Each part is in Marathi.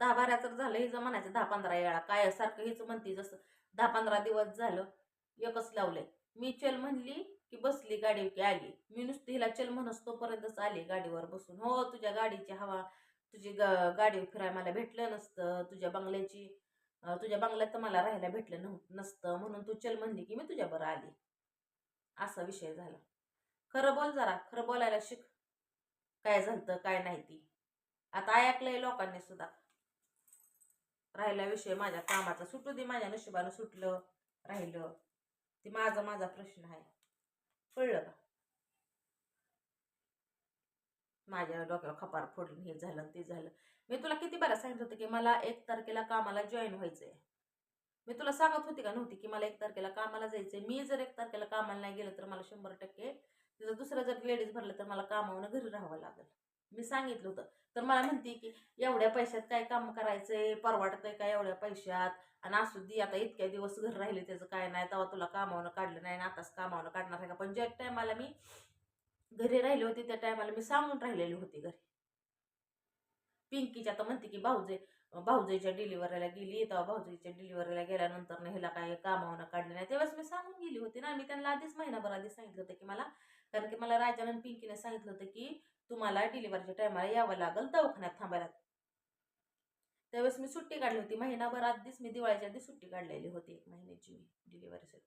दहा बारा तर झालं हिचं म्हणायचं दहा पंधरा वेळा. काय सारखं हिचं म्हणते जसं दहा पंधरा दिवस झालं एकच लावलंय. मी चल म्हणली की बसली गाडी की आली. मी नुसती हिला चल म्हणस तोपर्यंतच आली गाडीवर बसून. हो तुझ्या गाडीची हवा तुझी ग गाडी फिराय मला भेटलं नसतं. तुझ्या बंगल्याची तुझ्या बंगल्यात तर मला राहायला भेटलं नव्ह नसतं. म्हणून तू चल म्हणली की मी तुझ्याबरोबर आली. असा विषय झाला. खरं बोल जरा. खरं बोलायला शिक. काय झालं काय नाही ती. आता ऐकलंय लोकांनी सुद्धा. राहिला विषय माझ्या कामाचा सुटू दे माझ्या नशिबानं सुटलं राहिलं. ते माझा माझा प्रश्न आहे. कळलं का? माझ्या डोक्यावर खपार फोडून हे झालं ते झालं. मी तुला किती बरं सांगितलं होतं की मला एक तारखेला कामाला जॉईन व्हायचंय? मी तुला सांगत होती का नव्हती की मला एक तारखेला कामाला जायचंय? मी जर एक तारखेला कामाला नाही गेलं तर मला शंभर टक्के तिथं दुसरं जर लेडीज भरलं तर मला कामावून घरी राहावं लागेल. मी सांगितलं होतं. तर मला म्हणते की एवढ्या पैशात काय काम करायचंय? परवडतंय का एवढ्या पैशात? आणि असू दे आता इतक्या दिवस घर राहिले त्याचं काय नाही. तेव्हा तुला कामावनं काढलं नाही आणि आताच कामावनं काढणार आहे का? पण ज्या टायमाला मी घरी राहिले होते त्या टायमाला मी सांगून राहिलेली होती घरी. पिंकीच्या तर म्हणते की भाऊजे भाऊजाईच्या डिलिव्हरीला गेली तेव्हा भाऊजाईच्या डिलिव्हरीला गेल्यानंतर ह्याला हिला काय कामावनं काढलं नाही. त्यावेळेस मी सांगून गेली होती ना. मी त्यांना आधीच महिनाभर आधी सांगितलं होतं की मला कारण की मला राजानं पिंकीने सांगितलं होतं की तुम्हाला डिलिव्हरीच्या टायमाला यावं लागेल दवाखान्यात थांबायला. त्यावेळेस मी सुट्टी काढली होती. महिनाभर आधीच मी दिवाळीच्या आधी सुट्टी काढलेली होती एक महिन्याची मी डिलिव्हरीसाठी.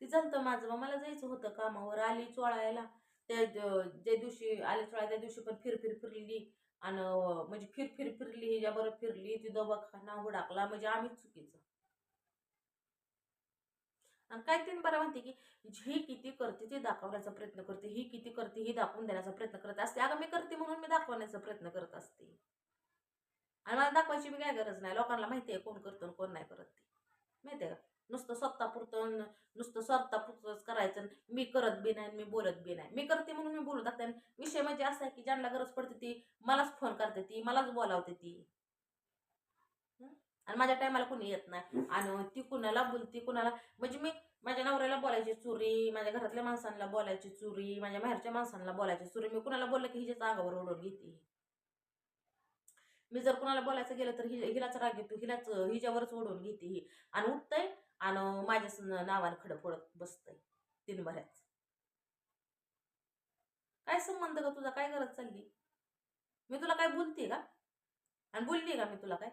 ती झालं तर माझं. मग मला जायचं होतं कामावर. आली चोळायला. त्या ज्या दिवशी आली चोळायला त्या दिवशी पण फिर फिर फिरली. आणि म्हणजे फिर फिर फिरली ह्याच्याबरोबर फिरली. ती दवाखाना हुडाकला म्हणजे आम्हीच चुकीचं. आणि काय तीन बरं म्हणते की ही किती करते ती दाखवण्याचा प्रयत्न करते ही किती करते ही दाखवून देण्याचा प्रयत्न करत असते. अगं मी करते म्हणून मी दाखवण्याचा प्रयत्न करत असते. आणि मला दाखवायची मी काय गरज नाही. लोकांना माहिती आहे कोण करतो आणि कोण नाही करत ते. माहिती आहे का? नुसतं स्वतःपुरतं न- नुसतं स्वतःपुरतंच करायचं आणि मी करत बी नाही मी बोलत बी नाही. मी करते म्हणून मी बोलत असते. आणि विषय म्हणजे असा आहे की ज्यांना गरज पडते ती मलाच फोन करते ती मलाच बोलावते ती. आणि माझ्या टायमाला कोणी येत नाही. आणि ती कुणाला बोलती कुणाला म्हणजे मी माझ्या नवऱ्याला बोलायची चुरी माझ्या घरातल्या माणसांना बोलायची चुरी माझ्या बाहेरच्या माणसांना बोलायची चुरी. मी कुणाला बोललं की हिच्याच अंगावर ओढून घेते. मी जर कुणाला बोलायचं गेलं तर हि हिलाच राग येतो हिलाच हिच्यावरच ओढून घेते ही. आणि उठतंय आणि माझ्या नावानं खडं फोडत बसतंय तीन भऱ्याच काय संबंध का तुझा? काय गरज चालली? मी तुला काय बोलते का? आणि बोलली का मी तुला काय?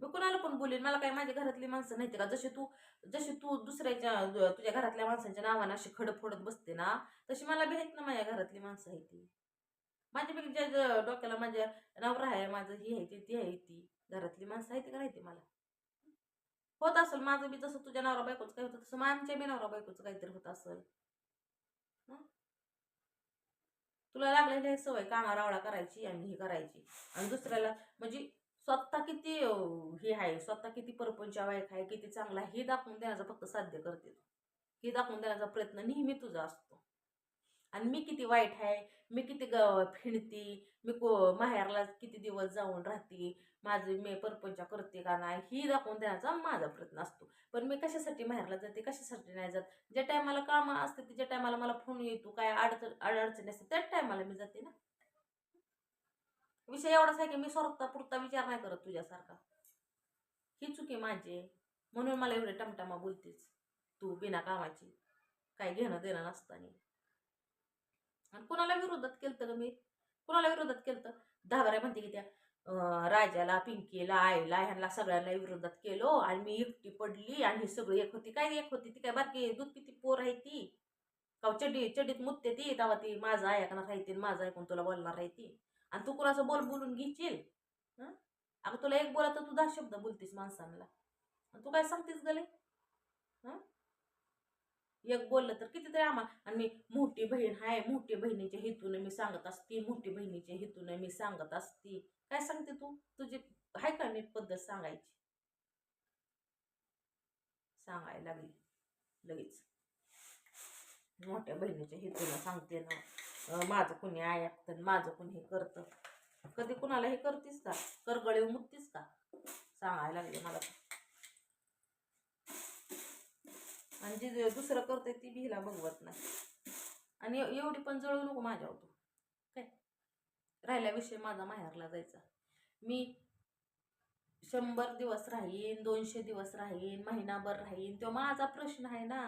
मी कुणाला पण बोलेन मला काय माझ्या घरातली माणसं नाही का? जशी तू जशी तू दुसऱ्याच्या तुझ्या घरातल्या माणसांच्या नावानं अशी खडं फोडत बसते ना तशी मला बी आहेत ना माझ्या घरातली माणसं आहे ती. माझ्यापैकी ज्या ज्या डोक्याला माझ्या नवरा आहे माझं ही आहे ती ती आहे ती. घरातली माणसं आहे ती का राहते मला? होत असेल माझं बी जसं तुझ्या नवरा बायकोचं काय होतं तसं आमच्या बी नवरा बायकोचं काहीतरी होत असेल. तुला लागलेली सवय कामा रावळा करायची आणि ही करायची. आणि दुसऱ्याला म्हणजे स्वतः किती हे आहे स्वतः किती परपंचावायक आहे किती चांगला आहे हे दाखवून देण्याचा फक्त साध्य करते तू. हे दाखवून देण्याचा प्रयत्न नेहमी तुझा असतो. आणि मी किती वाईट आहे मी किती ग फिणती मी को माहेरला किती दिवस जाऊन राहते माझं मी परपंचा करते का नाही ही दाखवून देण्याचा माझा प्रयत्न असतो. पण मी कशासाठी माहेरला जाते कशासाठी नाही जात? ज्या टायमाला कामं असते ज्या टायमाला मला फोन येतो काय अडचण अडचणी असते त्याच टायमाला मी जाते ना. विषय एवढाच आहे की मी स्वतः पुरता विचार नाही करत तुझ्यासारखा. ही चुकी माझी म्हणून मला एवढे टमटमा बोलतेस. तू बिना कामाची. काय घेणं देणं नसताना. आणि कोणाला विरोधात केलं ग मी? कोणाला विरोधात केलं तर दहाबाऱ्या म्हणते की त्या राजाला पिंकीला आईला ह्यांना सगळ्यांना विरोधात केलो आणि मी एकटी पडली आणि ही सगळी एक होती. काय एक होती? ती काय बारकी दूध पिती पोर आहे ती. का हो, चड्डी चड्डीत मुतते ती. तेव्हा ती माझं ऐकणार राहते माझं ऐकून तुला बोलणार आहे ती. आणि तू कुणाचं बोल बोलून घेशील? अगं तुला एक बोला तर तू दहा शब्द बोलतीस माणसांना. आणि तू काय सांगतेस गले? हं? एक बोललं तर कितीतरी आम्हाला आणि मी मोठी बहीण आहे मोठी बहिणीच्या हेतून मी सांगत असते मोठी बहिणीच्या हेतून मी सांगत असते. काय सांगते तू? तुझी आहे का नीट पद्धत सांगायची? सांगायला लागली. लगेच. मोठ्या बहिणीच्या हेतून सांगते ना. माझं कुणी ऐकतं माझं कुणी हे करतं. कधी कुणाला हे करतीस का? करगळे मुततीस का? सांगायला लागले मला. आणि जे दुसरं करते ती भिला बघवत नाही. आणि एवढी पण जळू नको माझ्यावर तू. काय? राहिला विषय माझा माहेरला जायचा. मी शंभर दिवस राहीन दोनशे दिवस राहीन महिनाभर राहीन तो माझा प्रश्न आहे ना.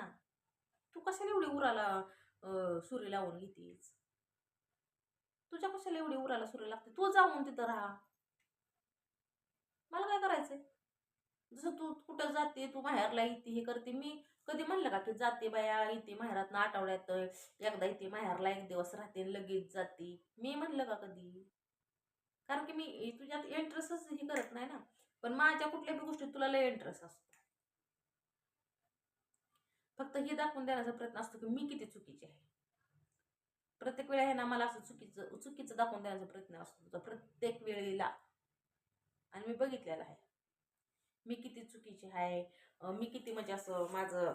तू कशाला एवढी उराला सुरी लावून घेतीस? तुझ्या कशाला एवढी उराला सुरू लागते? तू जाऊन तिथं राहा. मला काय करायचंय? जसं तू कुठं जाते तू माहेरला येते हे करते. मी कधी म्हणलं का की जाते बाया येते माहेरात आठवड्यात एकदा येते माहेरला एक दिवस राहते लगेच जाते. मी म्हणलं का कधी? कारण की मी तुझ्यात इंटरेस्टच हे करत नाही ना. पण माझ्या कुठल्याही गोष्टीत तुला लय इंटरेस्ट असतो. फक्त हे दाखवून देण्याचा प्रयत्न असतो की मी किती चुकीची आहे. प्रत्येक वेळा आहे मला असं चुकीचं चुकीचं दाखवून देण्याचा प्रयत्न असतो तुझा प्रत्येक वेळेला. आणि मी बघितलेलं आहे. मी किती चुकीची आहे. मी किती म्हणजे असं माझं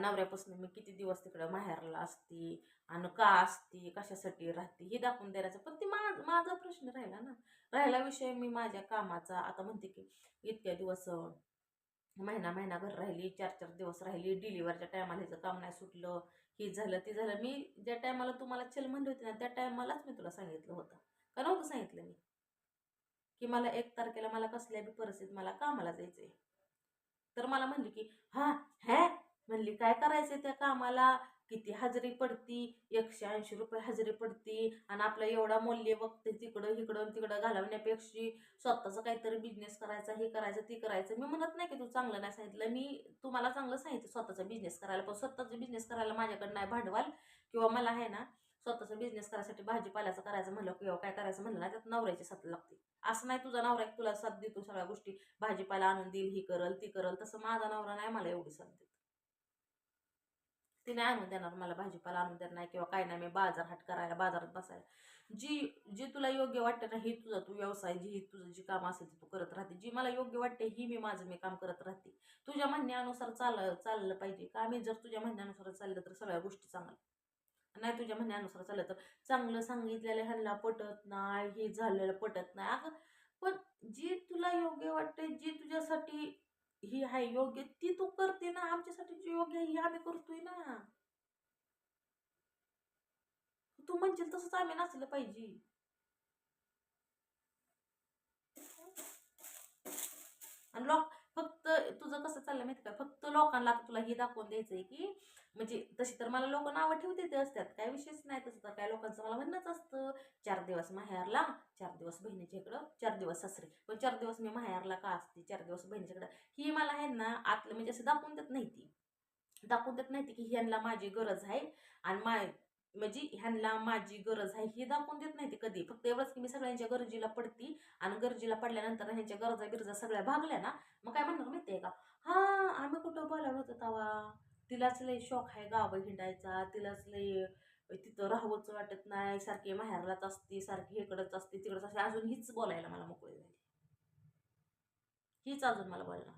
नवऱ्यापासून मी किती दिवस तिकडं माहेरला असते आणि का असते कशासाठी राहते हे दाखवून द्यायचं पण ते मा माझा प्रश्न राहिला ना. राहिला विषय मी माझ्या कामाचा. आता म्हणते की इतक्या दिवस महिना महिना घर राहिली चार चार दिवस राहिली डिलिव्हरच्या टायमाला ह्याचं काम नाही सुटलं. हे झालं ते झालं. मी ज्या टायमाला तुम्हाला चल म्हणली होती ना त्या टायमालाच मी तुला सांगितलं होतं. का नव्हतं सांगितलं मी? की मला एक तारखेला मला कसल्या बी परिस्थितीत मला कामाला जायचंय. तर मला म्हणली की हा हॅ? म्हणली काय करायचं त्या कामाला? किती हजेरी पडती? एकशे ऐंशी रुपये हजेरी पडती. आणि आपलं एवढा मूल्य बघते तिकडं इकडं तिकडं घालवण्यापेक्षा स्वतःचं काहीतरी बिझनेस करायचा हे करायचं ते करायचं. मी म्हणत नाही की तू चांगलं नाही सांगितलं. मी तुम्हाला चांगलं सांगितलं स्वतःचा बिझनेस करायला. पण स्वतःचा बिझनेस करायला माझ्याकडे नाही भांडवल. किंवा मला आहे ना स्वतःचा बिझनेस करायसाठी भाजीपाल्याचं करायचं म्हणलं किंवा काय करायचं म्हणलं ना त्यात नवऱ्याची साथ लागते. असं नाही तुझा नवरा तुला साथ देतो सगळ्या गोष्टी. भाजीपाला आणून देईल ही करल ती करल. तसं माझा नवरा नाही मला एवढी साथ देत. तिने आणून देणार मला भाजीपाला आणून देणार नाही किंवा काय नाही मी बाजार हाट करायला बाजारात बसायला. जी जी तुला योग्य वाटते ना ही तुझा तू व्यवसाय जी तुझं जी काम असेल ते तू करत राहते. जी मला योग्य वाटते ही मी माझं मी काम करत राहते. तुझ्या म्हणण्यानुसार चाल चाललं पाहिजे. का मी जर तुझ्या म्हणण्यानुसार चाललं तर सगळ्या गोष्टी चांगल्या. नाही तुझ्या म्हणण्यानुसार चाललं तर चांगलं सांगितलेलं ह्यांना पटत नाही हे झालेलं पटत नाही. अगं पण जी तुला योग्य वाटते जी तुझ्यासाठी ही आहे योग्य ती तू करते ना आमच्यासाठी जी योग्य आहे ही आम्ही करतोय ना. तू म्हणशील तसंच आम्ही नाचलं पाहिजे. आणि लोक फक्त तुझं कसं चाललं माहिती का? फक्त लोकांना आता तुला हे दाखवून द्यायचंय की म्हणजे तशी तर मला लोक नावं ठेवते ते असतात. काय विषयच नाही तसं तर काय लोकांचं मला म्हणणंच असतं. चार दिवस माहेरला चार दिवस बहिणीच्या इकडं चार दिवस सासरे. पण चार दिवस मी माहेरला का असते? चार दिवस बहिणीच्याकडं ही मला आहे ना आतलं म्हणजे असं दाखवून देत नाही ती. दाखवून देत नाही ती की ह्यांना माझी गरज आहे आणि माय म्हणजे ह्यांना माझी गरज आहे हे दाखवून देत नाही ते कधी. फक्त एवढंच की मी सगळ्यांच्या गरजेला पडती आणि गरजेला पडल्यानंतर ह्यांच्या गरजा बिरजा सगळ्या भागल्या ना मग काय म्हणणार आहे का? हा आम्ही कुठं बोलावलं होतं तवा? तिलाच लय शौक आहे गावं हिंडायचा तिलाच लय तिथं राहावंच वाटत नाही सारखी माहेरलाच असते सारखी इकडंच असते तिकडंच असते. अजून हीच बोलायला मला मोकळी झाली. हीच अजून मला बोलणार.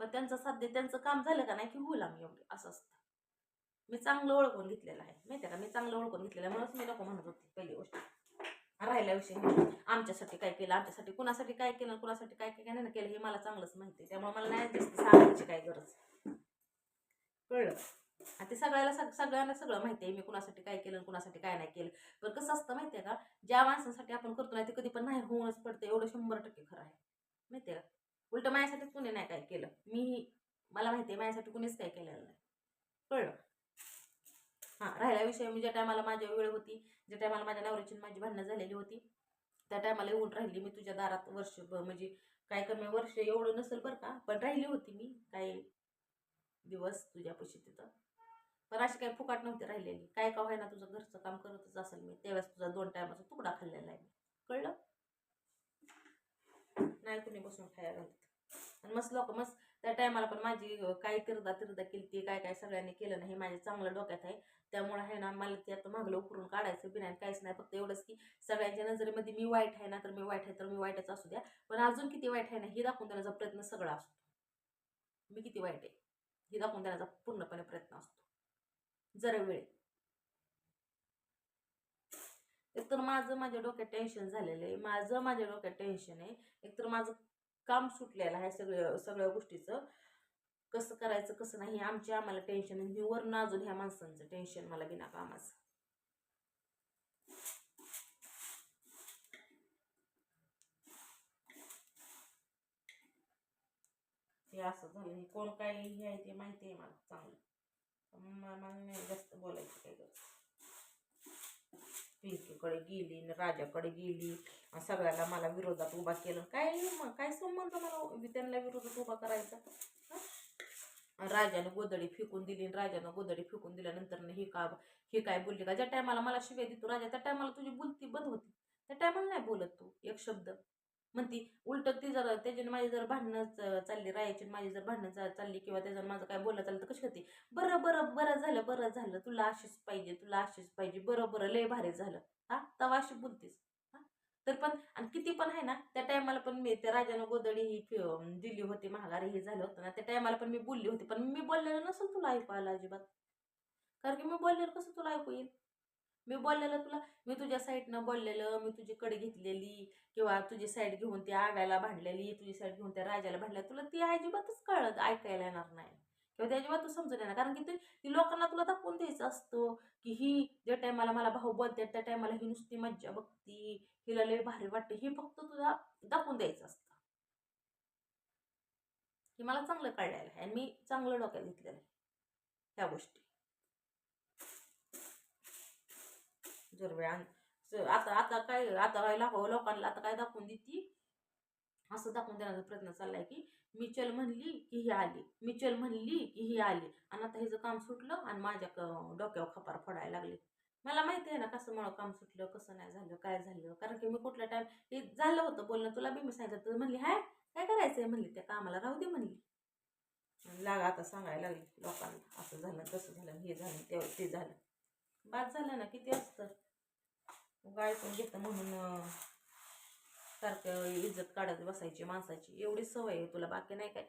पण त्यांचं सध्या त्यांचं काम झालं का नाही की होईल आम्ही एवढे? असं असतं. मी चांगलं ओळखून घेतलेलं आहे. माहिती आहे का? मी चांगलं ओळखून घेतलेलं आहे म्हणूनच मी नको म्हणत होती पहिली गोष्ट. राहिल्याविषयी आमच्यासाठी काय केलं? आमच्यासाठी कुणासाठी काय केलं? कुणासाठी काय काय नाही केलं हे मला चांगलंच माहिती आहे त्यामुळे मला नाही जास्त सांगायची काय गरज. कळलं? आणि ते सगळ्याला सग सगळ्यांना सगळं माहिती आहे मी कुणासाठी काय केलं कुणासाठी काय नाही केलं. पण कसं असतं माहिती आहे का? ज्या माणसासाठी आपण करतो नाही ते कधी पण नाही होऊनच पडतं. एवढं शंभर टक्के खरं आहे. माहिती आहे का? उलट माझ्यासाठीच कुणी नाही काय केलं. मी मला माहिती आहे माझ्यासाठी कुणीच काय केलेलं नाही. कळलं? हां राहिला विषय मी ज्या टायमाला माझ्या वेळ होती ज्या टायमाला माझ्या नवऱ्याची माझी भांडणं झालेली होती त्या टायमाला येऊन राहिली मी तुझ्या दारात वर्ष म्हणजे काय कमी वर्ष एवढं नसेल बरं का पण राहिली होती मी काही दिवस तुझ्यापाशी तिथं. पण अशी काही फुकाट नव्हती राहिलेली. काय का ना तुझं घरचं काम करतच असेल मी. त्यावेळेस तुझा दोन टायमाचा तुकडा खाल्लेला आहे मी. कळलं? नाही कुणी बसून खायला घालत. आणि मस्त लोक मस्त त्या टायमाला पण माझी काय तिरदा तिरदा केली ती काय काय सगळ्यांनी केलं नाही हे माझ्या चांगलं डोक्यात आहे. त्यामुळे आहे ना मला ते आता मागलं उकरून काढायचं बी नाही काहीच नाही. फक्त एवढंच की सगळ्यांच्या नजरेमध्ये मी वाईट आहे ना तर मी वाईट आहे तर मी वाईटच असू द्या. पण अजून किती वाईट आहे ना हे दाखवून देण्याचा प्रयत्न सगळा असतो. मी किती वाईट आहे हे दाखवून देण्याचा पूर्णपणे प्रयत्न असतो. जरा वेळ. एकतर माझं माझ्या डोक्यात टेन्शन झालेलं आहे. माझं माझ्या डोक्यात टेन्शन आहे. एकतर माझं काम सुटलेलं आहे सगळं सगळ्या गोष्टीचं. कसं करायचं कसं नाही आमची आम्हाला टेन्शन मी वरून अजून ह्या माणसांचं टेन्शन मला बिना कामाचं. हे असं झालं. हे कोण काय हे आहे ते माहिती आहे मला. चांगलं. मला नाही जास्त बोलायचं काही गरज. पिंकीकडे गेली राजाकडे गेली. सगळ्याला मला विरोधात उभा केलं. काय मग काय संबंध मला त्यांना विरोधात उभा करायचा? राजाने राजानं गोदडी फेकून दिली राजानं गोदडी फेकून दिल्यानंतर ही का ही काय बोलली का? ज्या टायमाला मला शिव्या देतो राजा त्या टायमाला तुझी बोलती बंद होती. त्या टायमाला नाही बोलत तू एक शब्द. म्हणती उलट ती जर त्याच्याने माझी जर भांडणं चालली रायाची माझी जर भांडणं चालली किंवा त्याच्यानं माझं काय बोललं चाललं तर कशी होती बरं बरं बरं झालं बरं झालं. तुला अशीच पाहिजे तुला अशीच पाहिजे. बरं बरं लय भारी झालं. हा? तवा अशी बोलतीस? हा? तर पण आणि किती पण आहे ना त्या टायमाला पण मी त्या राजानं गोदडी ही दिली होती महागारी हे झालं होतं ना त्या टायमाला पण मी बोलली होती. पण मी बोललेलं नसेल तुला ऐकू आलं अजिबात. कारण की मी बोललेलं कसं तुला ऐकू येईल? मी बोललेलं तुला मी तुझ्या साईडनं बोललेलं मी तुझी कडे घेतलेली किंवा तुझी साईड घेऊन त्या आव्याला भांडलेली तुझी साईड घेऊन त्या राजाला भांडल्या तुला ती अजिबातच कळत ऐकायला येणार नाही. किंवा त्या अजिबात समजून येणार कारण की ती लोकांना तुला दाखवून द्यायचं असतं की ही ज्या टायमाला मला भाऊ बोलते त्या टायमाला ही नुसती मज्जा बघती हिला लय भारी वाटते. हे फक्त तुला दाखवून द्यायचं असतं. हे मला चांगलं कळलेलं आहे आणि मी चांगलं डोक्यात घेतलेलं आहे. ह्या गोष्टी. जर आता आता काय आता काय लाखो लोकांना आता काय दाखवून देती? असं दाखवून देण्याचा प्रयत्न चाललाय की मी चल म्हणली की ही आली मी चल म्हणली की ही आली. आणि आता हिचं काम सुटलं आणि माझ्या डोक्यावर खपार फोडायला लागले. मला माहिती आहे ना कसं मला काम सुटलं कसं नाही झालं काय झालं? कारण की मी कुठल्या टाइम हे झालं होतं बोलणं तुला बी मी सांगितलं तर म्हणली हाय काय करायचंय? म्हणली त्या कामाला राहू दे म्हणली. लागा आता सांगायला लागली लोकांना असं झालं तसं झालं हे झालं ते ते झालं. बाद झालं ना किती असतं? गाय पण घेतं म्हणून सारखं इज्जत काढत बसायची माणसाची. एवढी सवय आहे तुला बाकी नाही काय.